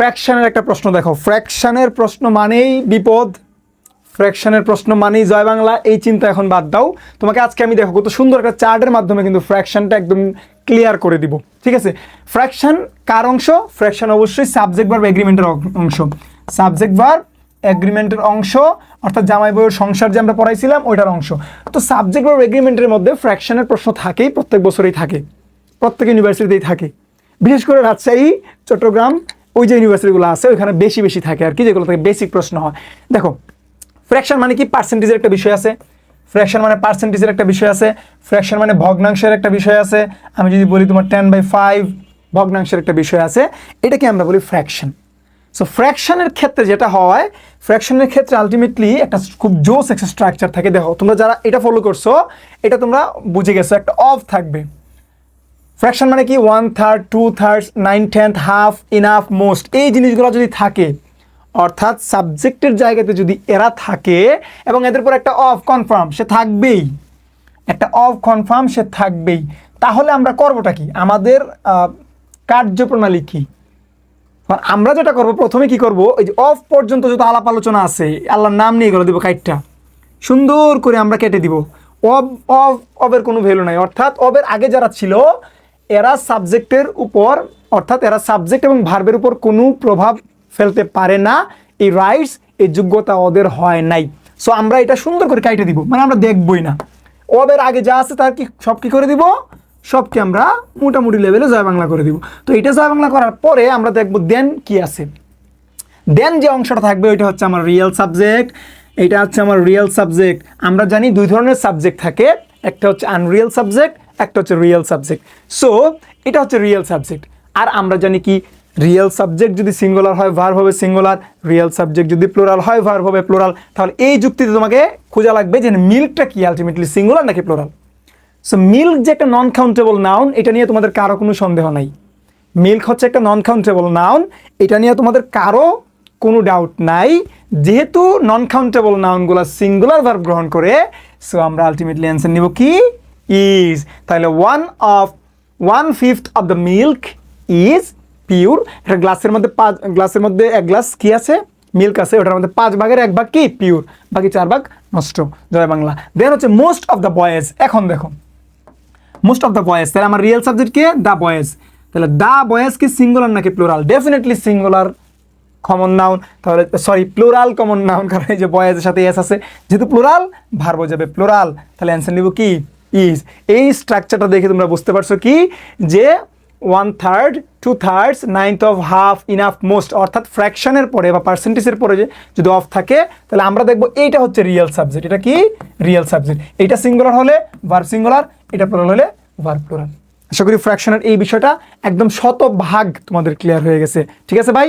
ফ্র্যাকশনের একটা প্রশ্ন দেখো। ফ্র্যাকশনের প্রশ্ন মানেই বিপদ, ফ্র্যাকশনের প্রশ্ন মানেই জয় বাংলা, এই চিন্তা এখন বাদ দাও। তোমাকে আজকে আমি দেখো কত সুন্দর একটা চার্টের মাধ্যমে কিন্তু ফ্র্যাকশনটা একদম ক্লিয়ার করে দিব, ঠিক আছে? ফ্র্যাকশন কার অংশ? ফ্র্যাকশন অবশ্যই সাবজেক্ট ভার্ব এগ্রিমেন্টের অংশ। সাবজেক্ট ভার্ব এগ্রিমেন্টের অংশ, অর্থাৎ জামাই বইয়ের সংসার যে আমরা পড়াইছিলাম, ওইটার অংশ। তো সাবজেক্ট ভার্ব এগ্রিমেন্টের মধ্যে ফ্র্যাকশনের প্রশ্ন থাকেই, প্রত্যেক বছরেই থাকে, প্রত্যেক ইউনিভার্সিটিতেই থাকে। বিশেষ করে রাজশাহী, চট্টগ্রাম ওই যে ইউনিভার্সিটিগুলো আছে, ওইখানে বেশি বেশি থাকে আর কি, যেগুলো থেকে বেসিক প্রশ্ন হয়। দেখো ফ্র্যাকশন মানে কি পার্সেন্টেজের একটা বিষয় আছে? ফ্র্যাকশন মানে পার্সেন্টেজের একটা বিষয় আছে। ফ্র্যাকশন মানে ভগ্নাংশের একটা বিষয় আছে। আমি যদি বলি তোমার টেন বাই ফাইভ ভগ্নাংশের একটা বিষয় আছে। এটাকে আমরা বলি ফ্র্যাকশন সো ফ্র্যাকশনের ক্ষেত্রে যেটা হয় ফ্র্যাকশনের ক্ষেত্রে আলটিমেটলি একটা খুব জোস একটা স্ট্রাকচার থাকে। দেখো, তোমরা যারা এটা ফলো করছ, এটা তোমরা বুঝে গেছো, একটা অফ থাকবে। ফ্র্যাকশন মানে কি? One third two third nine tenth half enough most এই জিনিসগুলো যদি থাকে, অর্থাৎ সাবজেক্টের জায়গাতে যদি এরা থাকে, এবং এদের পর একটা অফ কনফার্ম সে থাকবেই। একটা অফ কনফার্ম সে থাকবেই। তাহলে আমরা করবোটা কি? আমাদের কার্যপ্রণালী কি? আমরা যেটা করব, প্রথমে কি করব? এই যে অফ পর্যন্ত যত আলাপ আলোচনা আছে, আল্লাহর নাম নিয়ে গেল দিব কাইটটা। সুন্দর করে আমরা কেটে দিব। অব অব অবের কোনো ভ্যালু নাই। অর্থাৎ অবের আগে যারা ছিল এরা সাবজেক্টের উপর, অর্থাৎ এরা সাবজেক্ট এবং ভার্বের উপর কোনো প্রভাব ফেলতে পারে না। এই রাইটস এই যোগ্যতা ওদের হয় নাই। সো আমরা এটা সুন্দর করে কাইটে দিব। মানে আমরা দেখবই না। ওদের আগে যা আছে তার কি, সব কি করে দিব? সবকে আমরা মোটামুটি লেভেলে জয় বাংলা করে দিব। তো এটা জয় বাংলা করার পরে আমরা দেখব দেন কি আছে। দেন যে অংশটা থাকবে, ওইটা হচ্ছে আমার রিয়েল সাবজেক্ট এটা হচ্ছে আমার রিয়েল সাবজেক্ট আমরা জানি দুই ধরনের সাবজেক্ট থাকে। একটা হচ্ছে আনরিয়েল সাবজেক্ট একটা হচ্ছে রিয়েল সাবজেক্ট সো এটা হচ্ছে রিয়েল সাবজেক্ট আর আমরা জানি কি রিয়েল সাবজেক্ট যদি সিঙ্গুলার হয় ভার হবে সিঙ্গুলার রিয়েল সাবজেক্ট যদি প্লোরাল হয় ভার হবে প্লোরাল তাহলে এই যুক্তিতে তোমাকে খোঁজা লাগবে যে মিল্কটা কি আলটিমেটলি সিঙ্গুলার নাকি প্লোরাল সো মিল্ক যে একটা নন কাউন্টেবল নাউন এটা নিয়ে তোমাদের কারও কোনো সন্দেহ নাই। মিল্ক হচ্ছে একটা নন কাউন্টেবল নাউন এটা নিয়ে তোমাদের কারও কোনো ডাউট নাই। যেহেতু নন কাউন্টেবল নাউনগুলো সিঙ্গুলার ভার্ব গ্রহণ করে সো আমরা আলটিমেটলি অ্যান্সার নিব কি? ইজ তাহলে one of one fifth of the milk is pure একটা গ্লাসের মধ্যে পাঁচ গ্লাসের মধ্যে এক গ্লাস কি আছে? মিল্ক আছে, ওটার মধ্যে পাঁচ ভাগের এক ভাগ কি? পিওর বাকি চার ভাগ নষ্ট। জয় বাংলা। দেন হচ্ছে মোস্ট অফ দ্য বয়েজ এখন দেখো। মোস্ট অফ দ্য বয়েজ তাহলে আমার রিয়েল সাবজেক্ট কে? দ্য বয়েজ তাহলে দ্য বয়েজ কি সিঙ্গুলার নাকি plural definitely singular common noun তাহলে সরি প্লুরাল কমন নাউন কারণ এই যে বয়েজের সাথে এস আছে। যেহেতু প্লুরাল ভার যাবে প্লুরাল তাহলে অ্যান্সার নিব কি? ইজ এই স্ট্রাকচারটা দেখে তোমরা বুঝতে পারছ কি? যে one third two thirds ninth of half enough most অর্থাৎ ফ্র্যাকশনের পরে বা পার্সেন্টেজের পরে যদি অফ থাকে, তাহলে আমরা দেখব এইটা হচ্ছে রিয়েল সাবজেক্ট এটা কি? রিয়েল সাবজেক্ট এটা সিঙ্গুলার হলে ভার সিঙ্গুলার এটা প্লুরাল হলে ভার প্লুরাল আশা করি ফ্র্যাকশনের এই বিষয়টা একদম শতভাগ তোমাদের ক্লিয়ার হয়ে গেছে। ঠিক আছে ভাই?